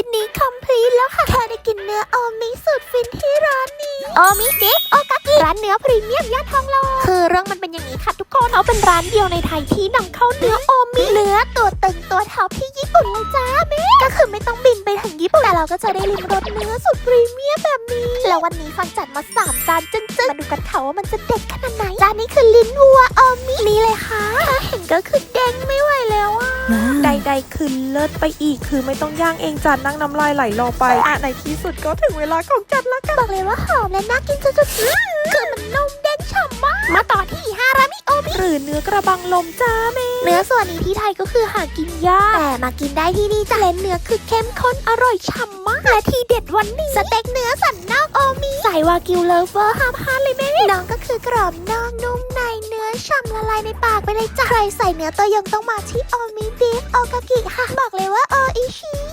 วิตนี้คอมพลีทแล้วค่ะแค่ได้กินเนื้อโอมิสุดฟินที่ร้านนี้โอมิเดฟโอกากิร้านเนื้อพรีเมียมย่านทองหล่อคือเรื่องมันเป็นอย่างนี้ค่ะทุกคนเขาเป็นร้านเดียวในไทยที่นำเข้าเนื้อโอมิเนื้อตัวตึงตัวเท่าที่ญี่ปุ่นเลยจ้าแม่ก็คือไม่ต้องบินไปถึงญี่ปุ่นแต่เราก็จะได้ลิ้มรสเนื้อสุดพรีเมียมแบบนี้ แล้ววันนี้ฟังจัดมาสามจานจึ้งๆมาดูกันค่ะว่ามันจะเด็ดขนาดไหนจานนี้คือลิ้นวัวโอมินี่เลยค่ะเห็นก็คือเด้งไม่ไหวแล้วอะ ใดๆคือเลิศไปอีก คือไม่ต้องย่างเองจานนั่งน้ำลายไหลรอไปอะในที่สุดก็ถึงเวลาของจัดแล้วกันบอกเลยว่าหอมและน่ากินสุดๆอื้อคือมันนุ่มเด้งฉ่ำมากมาต่อที่ฮารามิโอมิหรือเนื้อกระบังลมจ้าแม่เนื้อส่วนนี้ที่ไทยก็คือหากินยากแต่มากินได้ที่นี่จ้ะเลนเนื้อคือเข้มข้นอร่อยฉ่ำมากและทีเด็ดวันนี้สเต็กเนื้อสันนอกโอมิใส่วากิวเลฟเวอร์ห้ามพลาดเลยแม่น้องก็คือกรอบนอกนุ่มในเนื้อ ฉ่ำละลายในปากไปเลยจ้ะใครใส่เนื้อตัวยงต้องมาที่โอมิบีฟโอกากิค่ะ บอกเลยว่าโออิชิ